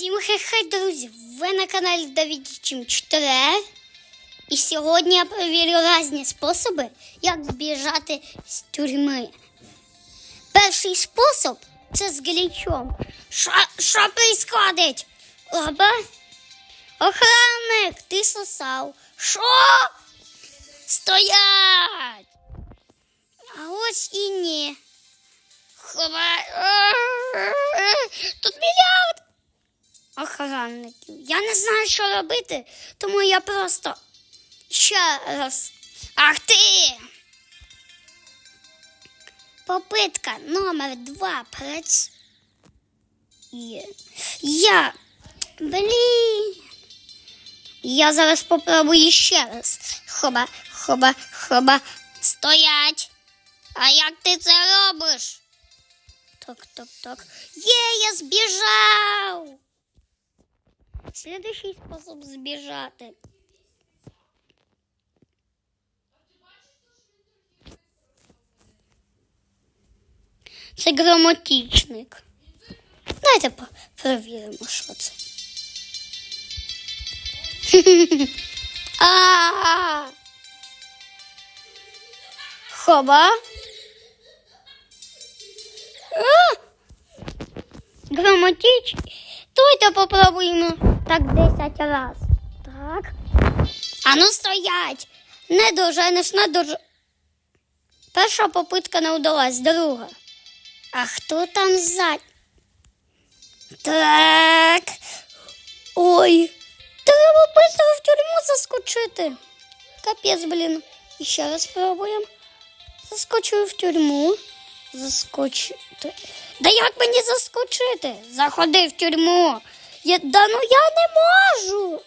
Всім хай друзі! Ви на каналі Давід Чим 4. І сьогодні я перевірю різні способи, як збіжати з тюрми. Перший спосіб це з глічом. Що происходить? Лаба? Охранник, ти сосав. Що? Стоять! А ось і ні. Ховай. Тут мільярд охранників. Я не знаю, що робити, тому я просто ще раз. Ах ти! Попитка номер два працює. Я. Блін. Я зараз попробую ще раз. Хоба, хоба, хоба. Стоять. А як ти це робиш? Так, так, так. Є, я збіжав. Следующий способ збіжати. Це грамотичник. Давайте перевіримо, що це. А! Хоба. А! Давайте попробуємо так 10 раз. Так. А ну стоять. Не доженеш, не дож... Перша попитка не вдалась, друга. А хто там ззаді? Так. Ой. Треба быстро в тюрму заскочити. Капець, блін. І ще раз спробуємо. Заскочую в тюрму. Заскочити. Да як мені заскочити? Заходи в тюрму. Я, да ну я не можу.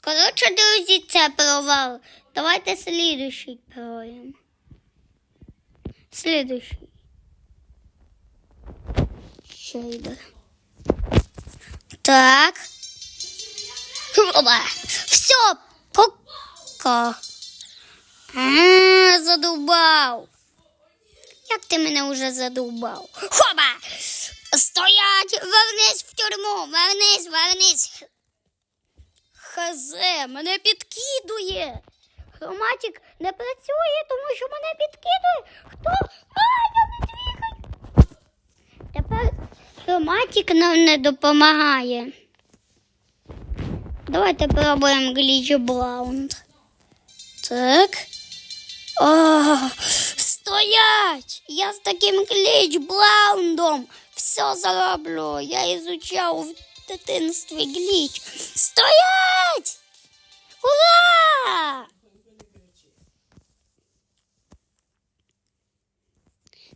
Коротше, друзі, це провал. Давайте слідуючий проваємо. Слідуючий. Ще йде. Так. Все, пока. А, задовбав. Як ти мене вже задовбав? Хоба! Стоять! Вернись в тюрму! Вернись, вернись! Хазе, мене підкидує. Хроматик не працює, тому що мене підкидує. Хто? А, я не двигаю. Тепер хроматик нам не допомагає. Давайте пробуємо гліч блаунд. Так. О, стоять! Я з таким гліч блаундом все зароблю. Я ізучав в дитинстві гліч. Стоять! Ура!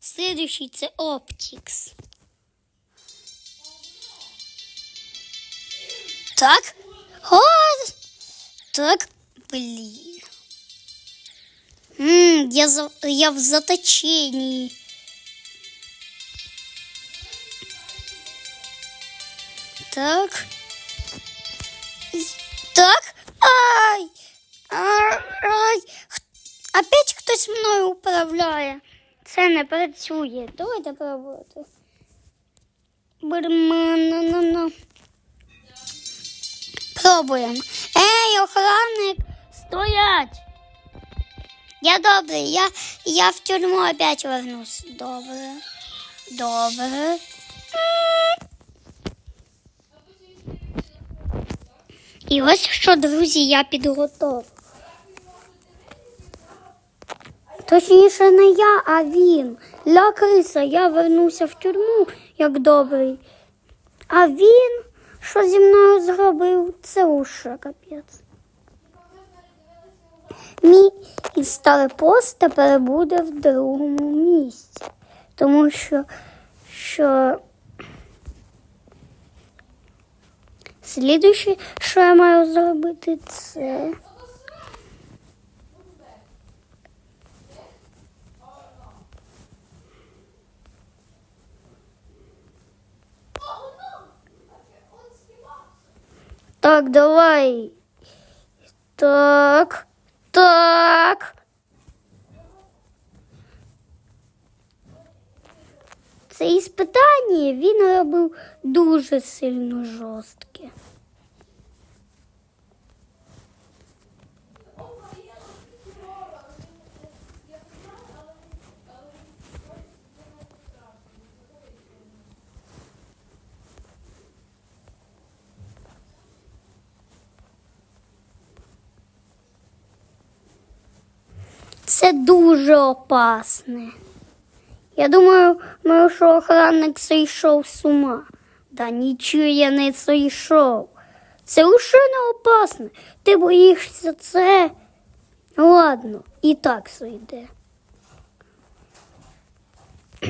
Следующий це Оптікс. Так. О, так, блин. М, я, за, я в заточении. Так. И- Так. Ай. А- Ай. Х- Опять хтось мною управляє. Це не працює. Давайте пробувати. Бермана. Пробуємо. Ей, охранник, стоять. Я добрий, я, я в тюрму опять вернусь. Добре. Добре. І ось що, друзі, я підготовив. Точніше, не я, а він. Ля криса, я вернуся в тюрму, як добрий. А він, що зі мною зробив, це уше капець. Мій старий тепер буде в другому місці. Тому що, що слідуюче, що я маю зробити, це. Так, давай. Так. Так. це іспитання він робив дуже сильно жорстке. Це дуже опасне. Я думаю, мой що охранник сойшов з ума. Да нічого я не сойшов. Це лише не опасне. Ти боїшся це. Ладно, і так сойде.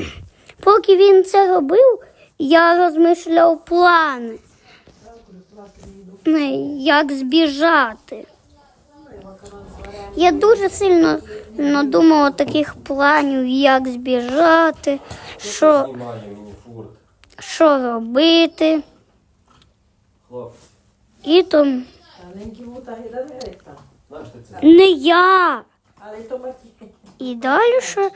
Поки він це робив, я розмишляв плани. Як збіжати. Я дуже сильно надумала таких планів, як збіжати, що, що робити. І то там. не я. І далі що.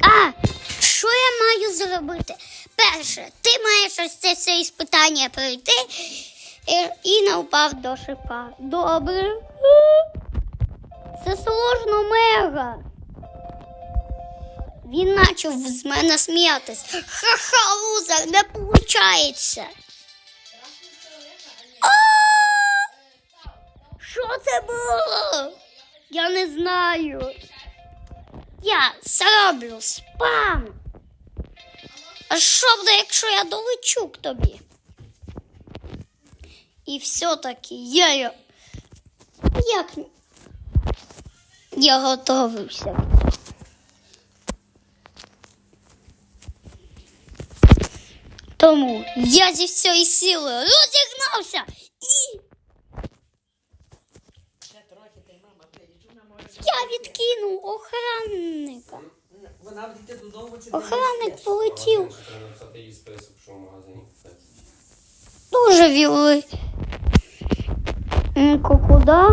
А, що зробити? Перше, ти маєш ось це все іспитання пройти і, і не впав до шипа. Добре. Це сложно мега. Він почав з мене сміятись. Ха-ха, лузер, не получається. Що це було? Я не знаю. Я зроблю спам. А що буде, якщо я долечу к тобі? І все-таки я. Як? Я готовився. Тому я зі всієї сили розігнався і я відкинув охранника. Вона вдійде додому чи Охранник полетів. Треба написати їй список, що в магазині купити. Дуже віли. Куда?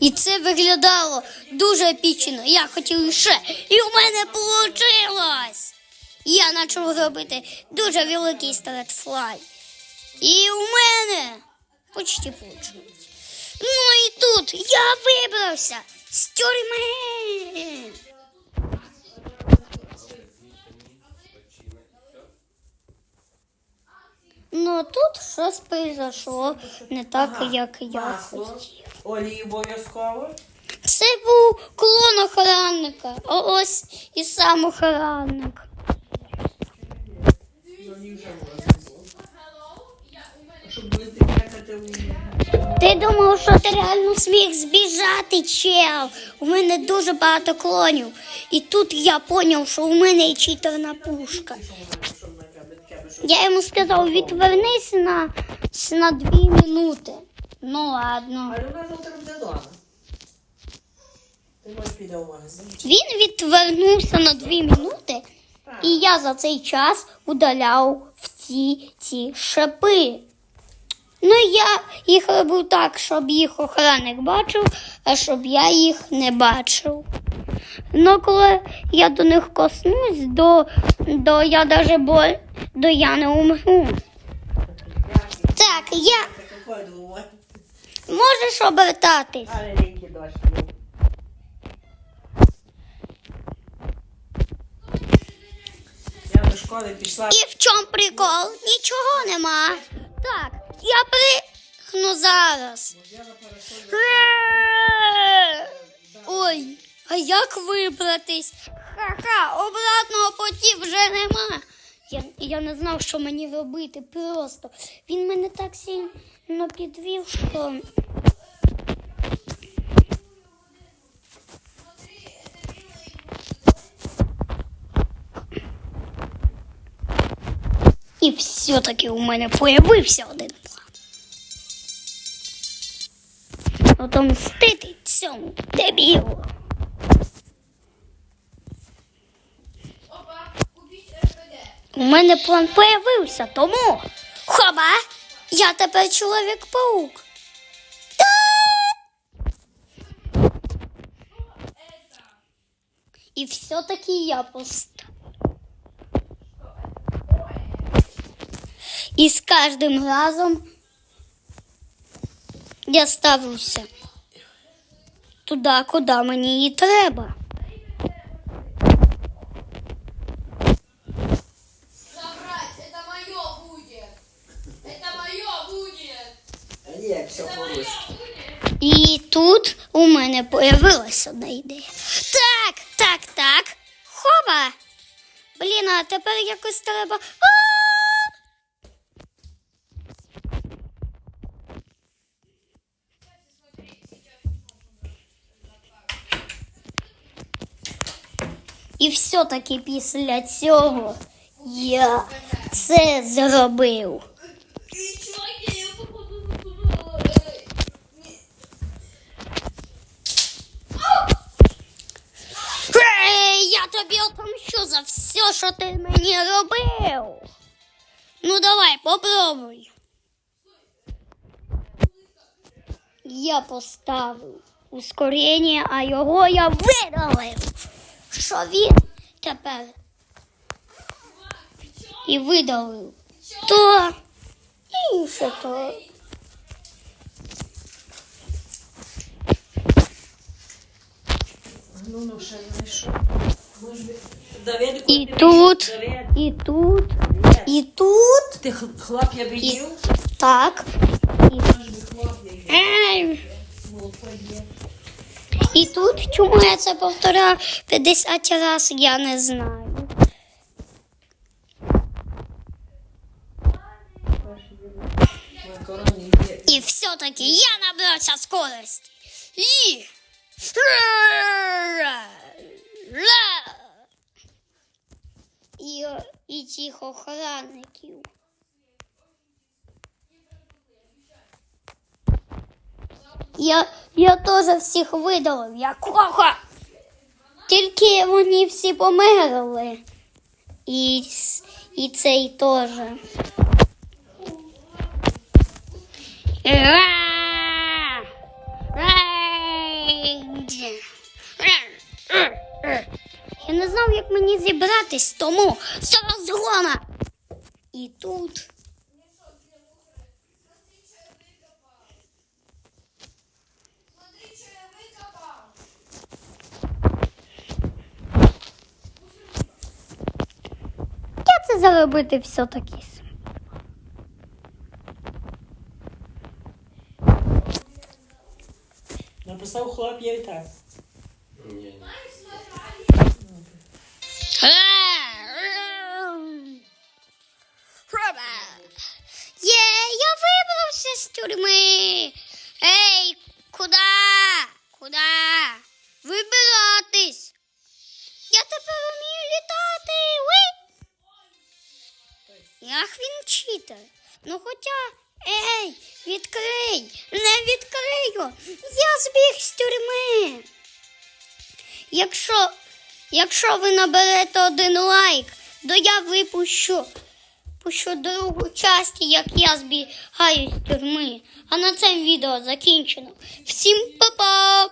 І це виглядало дуже епічно. Я хотів ще. І у мене вийшло. Я почав робити дуже великий стратфлай. І у мене почти вийшло. Тут я вибрався з тюрми. Ну тут щось произошло не так, Ага. як я хотів. Олії обов'язково. Це був клон охранника. А ось і сам охранник. Щоб у Ти думав, що ти реально зміг збіжати, чел. У мене дуже багато клонів. І тут я зрозумів, що у мене є читерна пушка. Я йому сказав, відвернись на, на дві минути. Ну ладно. Але вона завтра буде вдома. Ти можеш піде у магазин. Він відвернувся на дві минути, і я за цей час удаляв в ці ці шипи. Ну, я їх робив так, щоб їх охранник бачив, а щоб я їх не бачив. Ну, коли я до них коснусь, до, до я даже боль, до я не умру. Так, я можеш обертатись. Я до школи пішла. І в чому прикол? Нічого нема. Так, я пригну зараз. Ой, а як вибратись? Ха-ха, обратного путі вже нема. Я, я не знав, що мені робити просто. Він мене так сильно підвів, що. І все-таки у мене появився один план. Отомстити цьому дебілу. У мене план появився, тому хоба, я тепер чоловік-паук. І все-таки я поставлю. І з кожним разом я ставлюся туди, куди мені і треба. І тут у мене появилася одна ідея. Так, так, так. Хоба. Блін, а тепер якось треба. І все-таки після цього я це зробив. Я тобі отомщу за все, що ти мені робив. Ну давай, попробуй. Я поставив ускорення, а його я видалив. Що він тепер і видалив. То і що то. Ну, ну, І тут, і тут, і тут. Ти х- хлоп'я видів? Так. І. Ей, Молоко є. І тут, чому я це повторяю 50 разів, я не знаю. І все-таки я набрався скорості. І... І, і цих охранників. Я, я теж всіх видалив, як коха. Тільки вони всі померли. І, і цей теж. Я не знав, як мені зібратись, тому це розгона. І тут. Смотри, что я выкопал. Я це заробити все-таки. Написав так. Ні, ні. Є, я вибрався з тюрми. Ей, куди? Куди? Вибиратись. Я тепер вмію літати. Як він читер. Ну хоча, ей, відкрий, не відкрию. Я збіг з тюрми. Якщо, якщо ви наберете один лайк, то я випущу пущу другу часть, як я збігаю з тюрми. А на цьому відео закінчено. Всім па-па!